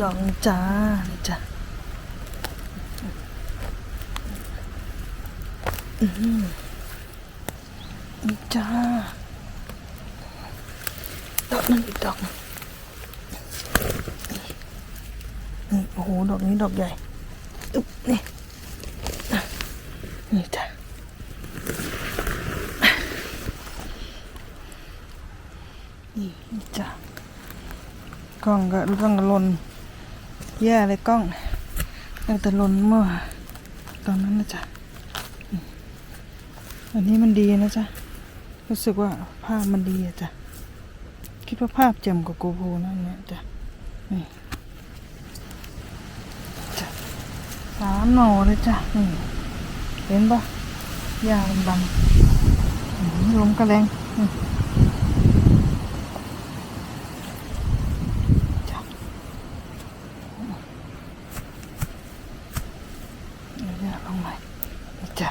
ดอกจ้านี่จ้ะอื้อหือนี่จ้าดอกนั้นอีกดอกนี่โอ้โหดอกนี้ดอกใหญ่อึ๊บนี่นี่จ้ะนี่จ้ะกล้องก็รู้ต้องลน แย่เลยกล้องตั้งแต่ลนเมื่อตอนนั้นนะจ๊ะอันนี้มันดีนะจ๊ะ รู้สึกว่าภาพมันดีอะจ้ะคิดว่าภาพแจ่มกว่าโกโปนั่นเนี่ยจ้ะนี่จ้ะสามหน่อเลยจ้ะนี่เห็นปะยามันบังอื้อหือลมกระแรงนี่จ้ะเดี๋ยวเนี่ยลงใหม่นี่จ้ะ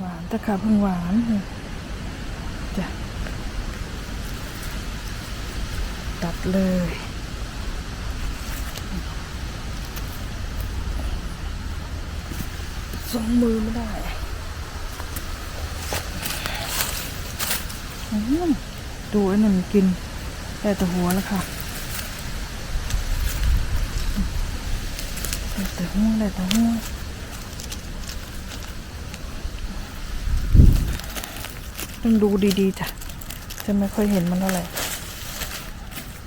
หวาน ตะขาบเพิ่งหวานจ้ะตัดเลยสองมือไม่ได้อืมดูไอ้นั่นกินได้แต่หัวแล้วค่ะได้แต่หัวได้แต่หัว ต้องดูดีๆจ้ะ จะไม่ค่อยเห็นมันเท่าไหร่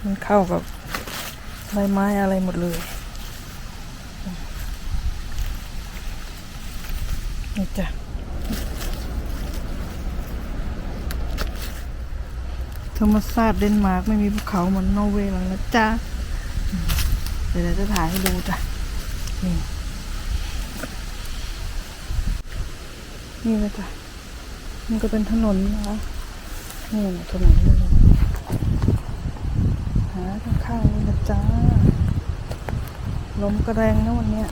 มันเข้ากับใบไม้อะไรหมดเลย นี่จ้ะธรรมชาติเดนมาร์กไม่มีภูเขาเหมือนนอร์เวย์หรอกนะจ๊ะ เดี๋ยวเราจะถ่ายให้ดูจ้ะ นี่ นี่นะจ๊ะ มันก็เป็นถนนนะคะนี่ถนนหาข้างๆนี่นะจ้าลมก็แรงนะวันเนี้ย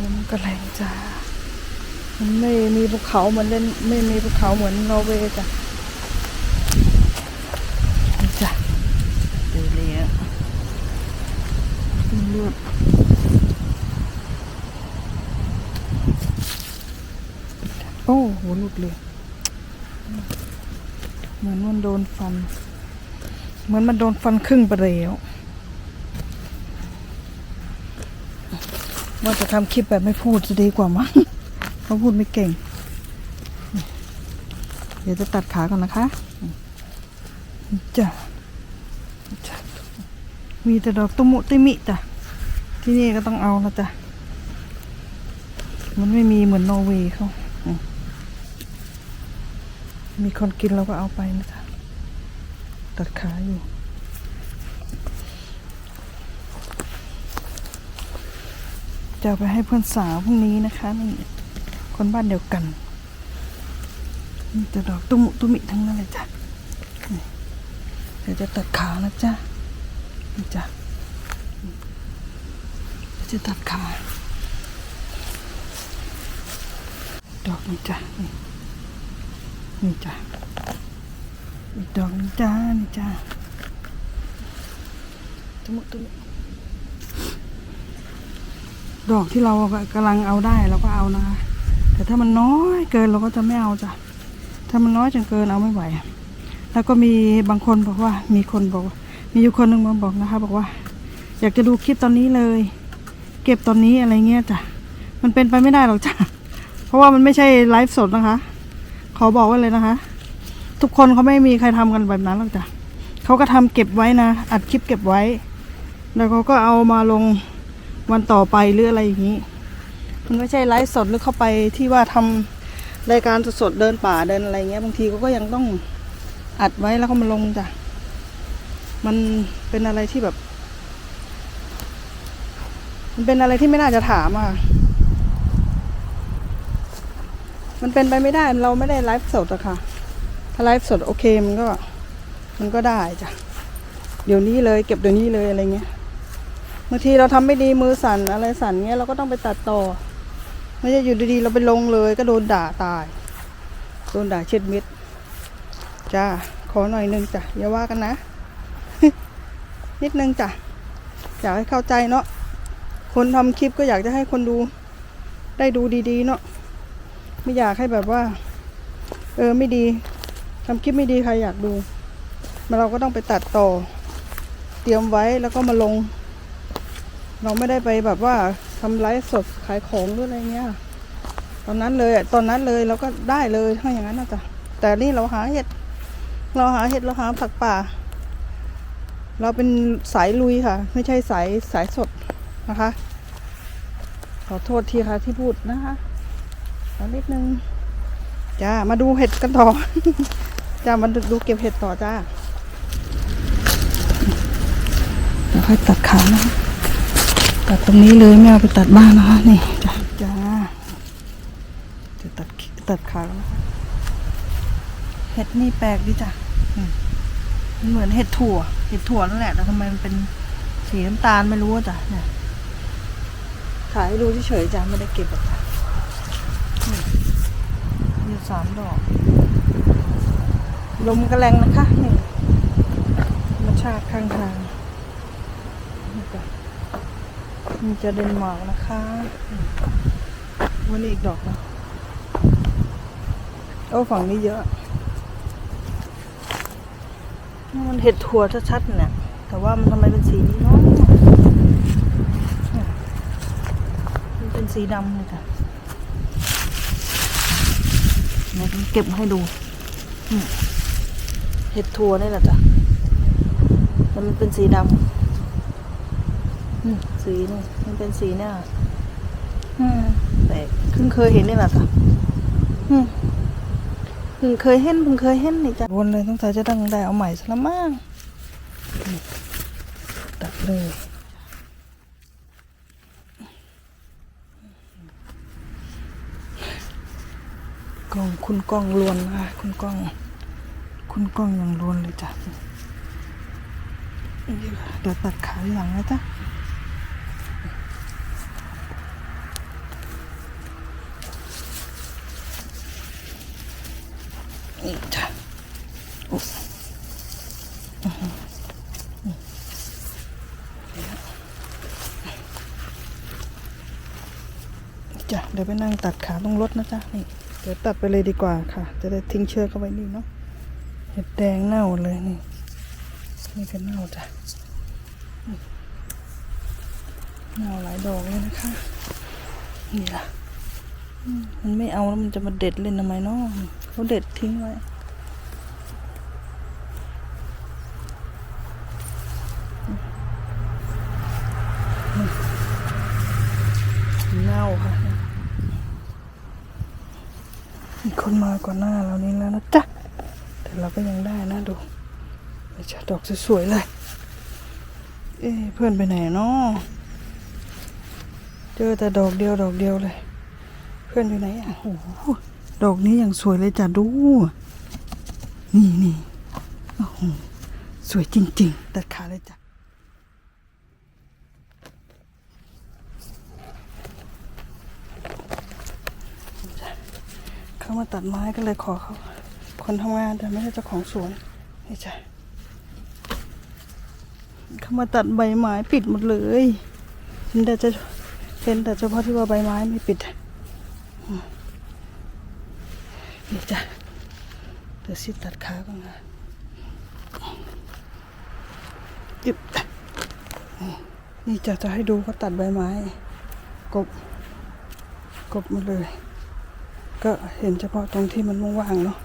ลมก็แรงจ้ามันไม่มีภูเขาเหมือนเล่นไม่มีภูเขาเหมือนนอร์เวย์จ้ะจ้ะเดี๋ยวเลี้ยเลือดโอ้โหลุดเลย เหมือนมันโดนฟัน เหมือนมันโดนฟันครึ่งไปแล้วว่าจะทำคลิปแบบไม่พูดจะดีกว่ามั้งเพราะพูดไม่เก่ง เดี๋ยวจะตัดขาก่อนนะคะจ้ะจ้ะมีแต่ดอกตุมุติมิจ้ะที่นี่ก็ต้องเอานะจ้ะมันไม่มีเหมือนนอร์เวย์เขา มีคนกินเราก็เอาไปนะจ๊ะตัดขาอยู่ จะไปให้เพื่อนสาวพรุ่งนี้นะคะนี่คนบ้านเดียวกันมีแต่ดอกตุ้มตุ้มิทั้งนั้นเลยจ้ะเดี๋ยวจะตัดขานะจ๊ะนี่จ้ะจะตัดขาดอกนี้จ้ะนี่ นี่จ้ะอีกดอกนึงจ้านี่จ้าตุ้มตุ้มดอกที่เรากำลังเอาได้เราก็เอานะคะแต่ถ้ามันน้อยเกินเราก็จะไม่เอาจ้ะถ้ามันน้อยจนเกินเอาไม่ไหว แล้วก็มีบางคนบอกว่า มีคนบอกว่ามีอยู่คนหนึ่งมาบอกนะคะ บอกว่า อยากจะดูคลิปตอนนี้เลย เก็บตอนนี้อะไรเงี้ยจ้ะมันเป็นไปไม่ได้หรอกจ้ะเพราะว่ามันไม่ใช่ไลฟ์สดนะคะ ขอบอกไว้เลยนะคะ ทุกคนเขาไม่มีใครทำกันแบบนั้นหรอกจ้ะเขาก็ทำเก็บไว้นะ อัดคลิปเก็บไว้ แล้วเขาก็เอามาลงวันต่อไปหรืออะไรอย่างนี้ มันไม่ใช่ไลฟ์สดหรือเข้าไปที่ว่าทำรายการสดๆเดินป่าเดินอะไรเงี้ยบางทีเขาก็ยังต้องอัดไว้แล้วก็มาลงจ้ะ มันเป็นอะไรที่แบบ มันเป็นอะไรที่ไม่น่าจะถามอะ มันเป็นไปไม่ได้เราไม่ได้ไลฟ์สดอะค่ะ ถ้าไลฟ์สดโอเคมันก็มันก็ได้จ้ะเดี๋ยวนี้เลยเก็บเดี๋ยวนี้เลยอะไรเงี้ยบางทีเราทำไม่ดีมือสั่นอะไรสั่นเงี้ยเราก็ต้องไปตัดต่อ ไม่ใช่อยู่ดีๆเราไปลงเลย ก็โดนด่าตาย โดนด่าเช็ดมิดจ้าขอหน่อยนึงจ้ะอย่าว่ากันนะ นิดนึงจ้ะอยากให้เข้าใจเนาะคนทำคลิปก็อยากจะให้คนดูได้ดูดีๆเนาะ ไม่อยากให้แบบว่า เออไม่ดีทำคลิปไม่ดีใครอยากดูมาเราก็ต้องไปตัดต่อ เตรียมไว้แล้วก็มาลง เราไม่ได้ไปแบบว่าทำไลฟ์สดขายของหรืออะไรเงี้ย ตอนนั้นเลยตอนนั้นเลยเราก็ได้เลยถ้าอย่างนั้นนะจ๊ะแต่นี่เราหาเห็ด เราหาเห็ดเราหาผักป่า เราเป็นสายลุยค่ะ ไม่ใช่สายสายสดนะคะ ขอโทษทีค่ะที่พูดนะคะ ขอนิดนึงจ้ามาดูเห็ดกันต่อ จ้ามาดูเก็บเห็ดต่อจ้าเดี๋ยวค่อยตัดขานะตัดตรงนี้เลยไม่เอาไปตัดบ้านนะคะนี่จ้าจ้าจะตัดตัดขาแล้วนะคะเห็ดนี่แปลกดีจ้ะมันเหมือนเห็ดถั่ว เห็ดถั่วนั่นแหละแต่ทำไมมันเป็นสีน้ำตาลไม่รู้จ้ะเนี่ยถ่ายให้ดูเฉยๆจ้ะไม่ได้เก็บหรอกจ้ะ นี่มีสามดอก ลมกระแรงนะคะนี่ธรรมชาติข้างทางนี่จะมีจะเดนมาร์กนะคะวันนี้อีกดอกนะโอ้ฝั่งนี้เยอะนี่มันเห็ดถั่วชัดๆเนี่ยแต่ว่ามันทำไมเป็นสีนี้เนาะเนี่ยมันเป็นสีดำเลยจ้ะ เดี๋ยวผมเก็บมาให้ดูเห็ดถั่วนี่แหละจ้ะแต่มันเป็นสีดำสีนี่มันเป็นสีเนี่ยแต่เพิ่งเคยเห็นนี่แหละจ้ะเพิ่งเคยเห็นเพิ่งเคยเห็นนี่จ้ะวนเลยต้องใส่จะต้องได้เอาใหม่ซะละมั้งตัดเลย องคุณกล้องลวนนะคะคุณกล้อง คุณกล้องยังรวนเลยจ้ะเดี๋ยวตัดขาหลังนะจ๊ะนี่จ้ะโอ้จ้ะเดี๋ยวไปนั่งตัดขาตรงรถนะจ๊ะนี่ เดี๋ยวตัดไปเลยดีกว่าค่ะ จะได้ทิ้งเชือกเอาไว้นี่เนาะเห็ดแดงเน่าเลยนี่ นี่ก็เน่าจ้ะเน่าหลายดอกเลยนะคะนี่ล่ะอืมมันไม่เอาแล้วมันจะมาเด็ดเล่นทำไมเนาะเขาเด็ดทิ้งไว้นี่เน่าค่ะ มี คนมาก่อนหน้าเรานี้แล้วนะจ๊ะ แต่เราก็ยังได้นะดูไม่ใช่ดอกสวยๆเลย เอ๊ะเพื่อนไปไหนเนาะเจอแต่ดอกเดียวดอกเดียวเลย เพื่อนอยู่ไหนอะโอ้โหดอกนี้อย่างสวยเลยจ้ะดู นี่นี่โอ้โหสวยจริงๆ ตัดขาเลยจ้ะ เขามาตัดไม้ก็เลยขอเขาคนทำงานแต่ไม่ใช่เจ้าของสวนนี่จ้ะเขามาตัดใบไม้ปิดหมดเลยเห็นแต่จะเห็นแต่เฉพาะที่ว่าใบไม้ไม่ปิดนี่จ้ะเดี๋ยวสิตัดขาก่อนนะยึบนี่จะจะให้ดูเขาตัดใบไม้ กบ กบหมดเลย ก็เห็นเฉพาะตรงที่มันว่างๆเนาะ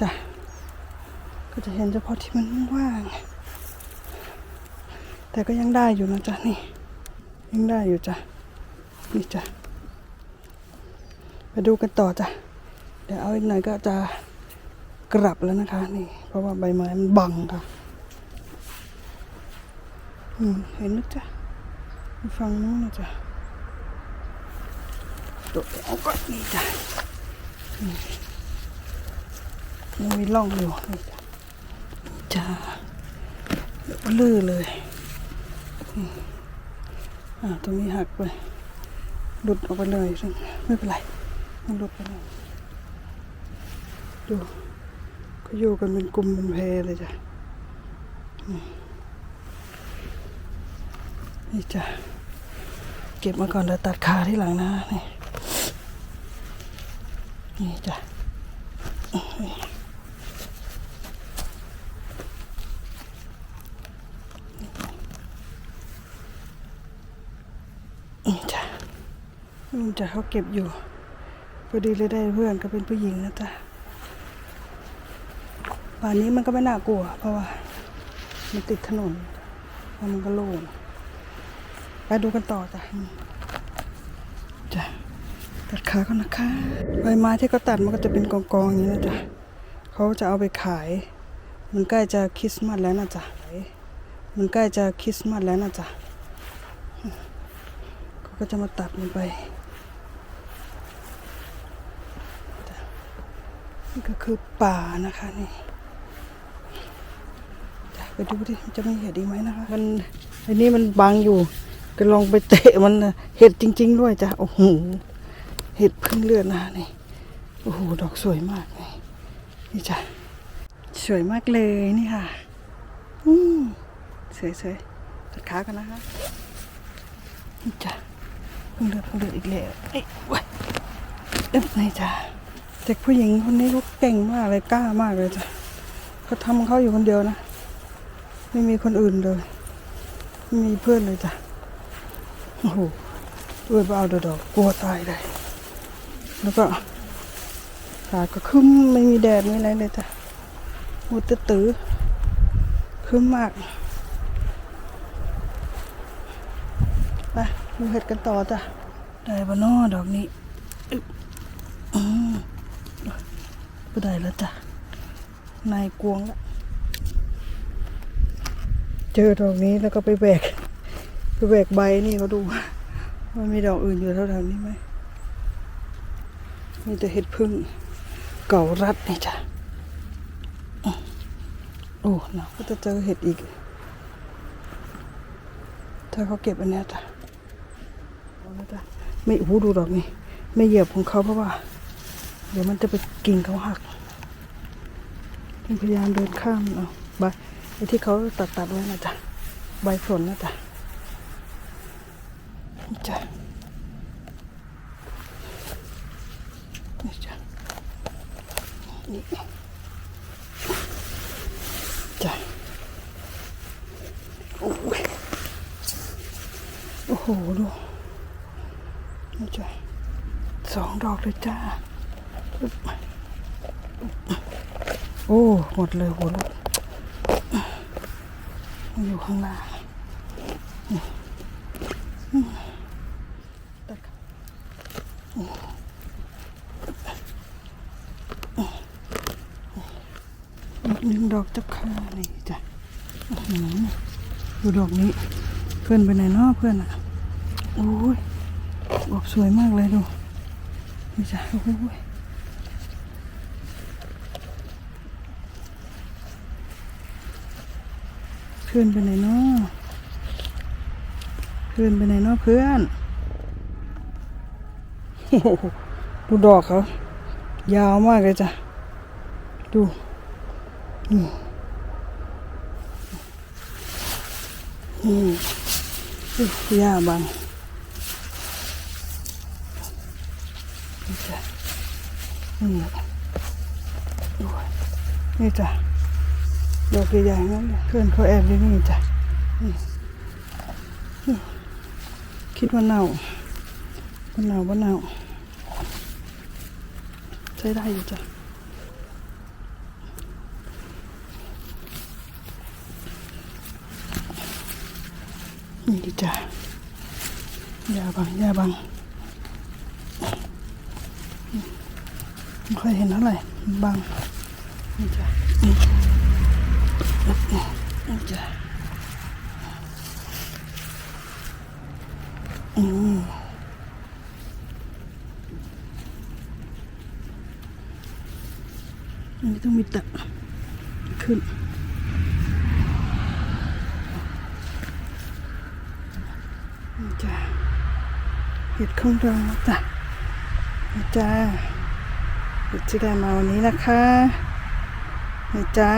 จ้ะก็จะเห็นเฉพาะที่มันว่างแต่ก็ยังได้อยู่นะจ๊ะนี่ ยังได้อยู่จ้ะนี่จ้ะไปดูกันต่อจ้ะเดี๋ยวเอาอีกหน่อยก็จะกลับแล้วนะคะ นี่ เพราะว่าใบไม้มันบังค่ะอืมเห็นนะจ๊ะฟังนู้นนะจ๊ะ ตัวเอาก็นี่จ้ะยังมีร่องอยู่นี่จ้ะจ้าเลื้อเลยอ่าตรงนี้หักไปหลุดออกไปเลยซึ่งไม่เป็นไรมันหลุดไปแล้วดูก็อยู่กันเป็นกลุ่มเป็นเพเลยจ้ะนี่จ้ะเก็บมาก่อนแล้วตัดขาที่หลังนะนี่ นี่จ้ะนี่จ้ะนี่จ้ะเขาเก็บอยู่ พอดีเลยได้เพื่อนก็เป็นผู้หญิงนะจ๊ะป่านนี้มันก็ไม่น่ากลัว เพราะว่า มันติดถนนแล้วมันก็โล่งไปดูกันต่อจ้ะจ้ะ ตัดขาก่อนนะคะใบไม้ที่เขาตัดมันก็จะเป็นกองๆอย่างนี้นะจ๊ะเขาจะเอาไปขาย มันใกล้จะคริสต์มาสแล้วนะจ๊ะมันใกล้จะคริสต์มาสแล้วนะจ๊ะเขาก็จะมาตัดมันไปนี่ก็คือป่านะคะนี่ไปดูดิจะมีเห็ดอีกไหมนะคะ มันอันนี้มันบังอยู่ ก็ลองไปเตะมันเห็ดจริง ๆ ด้วยจ้ะโอ้โห เห็ดพึ่งเลือดนะคะนี่โอ้โหดอกสวยมากนี่นี่จ้ะสวยมากเลยนี่ค่ะ อืมสวยๆตัดขากันนะคะนี่จ้ะพึ่งเลือดพึ่งเลือดอีกแล้วเอ้ยเว้ยเอ๊ะนี่จ้ะเด็กผู้หญิงคนนี้เขาเก่งมากเลยกล้ามากเลยจ้ะเขาทำเขาอยู่คนเดียวนะ ไม่มีคนอื่นเลยไม่มีเพื่อนเลยจ้ะโอ้โหด้วยเบาเดดอกกลัวตายเลย แล้วก็ขาก็คึ้มไม่มีแดดไม่อะไรเลยจ้ะมุดตื้อคึ้มมากไปดูเห็ดกันต่อจ้ะได้บานอดอกนี้อึ๊บอืมก็ได้แล้วจ้ะนายกวงละเจอดอกนี้แล้วก็ไปแบก ไปแบกใบนี่เขาดูว่ามันมีดอกอื่นอยู่เท่าๆนี้ไหม มีแต่เห็ดพึ่งเก่ารัดนี่จ้ะโอ้เนาก็จะเจอเห็ดอีก ถ้าเขาเก็บอันนี้จ้ะเอาละจ้ะไม่หูดูดอกนี่ไม่เหยียบของเขาเพราะว่า เดี๋ยวมันจะไปกิ่งเขาหักพยายามเดินข้ามเอาใบที่เขาตัดตัดไว้นะจ๊ะใบฝนนะจ๊ะนี่จ้ะนี่จ้ะนี่จ้ะโอ้ยโอ้โหดูนี่จ้ะสองดอก เลยจ้า โอ้ หมดเลยหัวลูกอยู่ข้างล่างนี่อืมตัดอกหนึ่งดอกจับค่านี่จ้ะดูดอกนี้ เพื่อนไปไหนเนาะเพื่อนอะ โอ้ยดอกสวยมากเลยดู นี่จ้ะโอ้ยเพื่อนไปไหนเนาะเพื่อนไปไหนเนาะเพื่อนโอ้ดูดอกเขายาวมากเลยจ้ะ ดูนี่นี่อุ๊ยหญ้าบังนี่จ้ะ นี่ดูนี่จ้ะดอกใหญ่ๆนั่นเพื่อนเขาแอบอยู่นี่จ้ะนี่คิดว่าเน่าว่าเน่าว่าเน่าใช้ได้อยู่จ้ะนี่จ้ะยาบังยาบังไม่ ค่อยเห็นเท่าไหร่บังนี่จ้ะนี่นี่จ้ะอืมนนี้ต้องมีตะขึ้นนี่จ้ะเห็ดข้างรังนะจ้ะนี่จ้ะ ที่ได้มาวันนี้นะคะนี่จ้า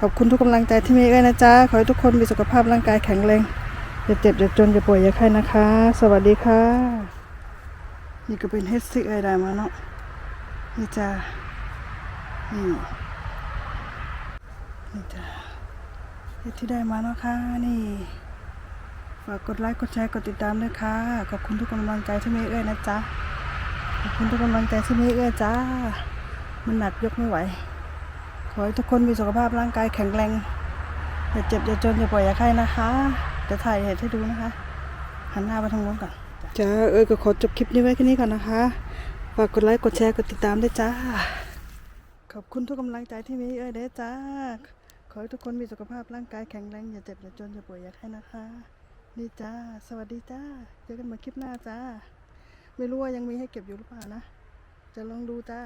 ขอบคุณทุกกำลังใจที่มีเอ้ยนะจ๊ะ ขอให้ทุกคนมีสุขภาพร่างกายแข็งแรงอย่าเจ็บอย่าจนอย่าป่วยอย่าไข้นะคะ สวัสดีค่ะ นี่ก็เป็นเฮดซิกเอ้ยได้มาเนาะนี่จ้านี่นี่จ้าเฮดที่ได้มาเนาะค่ะนี่ฝากกดไลค์กดแชร์กดติดตามด้วยค่ะ ขอบคุณทุกกำลังใจที่มีเอ้ยนะจ๊ะ ขอบคุณทุกกำลังใจที่มีเอ้ยจ้า มันหนักยกไม่ไหว ขอให้ทุกคนมีสุขภาพร่างกายแข็งแรง อย่าเจ็บอย่าจนอย่าป่วยอย่าไข้นะคะเดี๋ยวถ่ายเหตุให้ดูนะคะ หันหน้าไปทางโน้นก่อนจ้าเอ้ยก็ขอจบคลิปนี้ไว้แค่นี้ก่อนนะคะ ฝากกดไลค์ กดแชร์ กดติดตามด้วยจ้า ขอบคุณทุกกำลังใจที่มีเอ้ยเด้จ้า ขอให้ทุกคนมีสุขภาพร่างกายแข็งแรง อย่าเจ็บอย่าจนอย่าป่วยอย่าไข้นะคะ นี่จ้า สวัสดีจ้า เจอกันใหม่คลิปหน้าจ้า ไม่รู้ว่ายังมีให้เก็บอยู่หรือเปล่านะ จะลองดูจ้า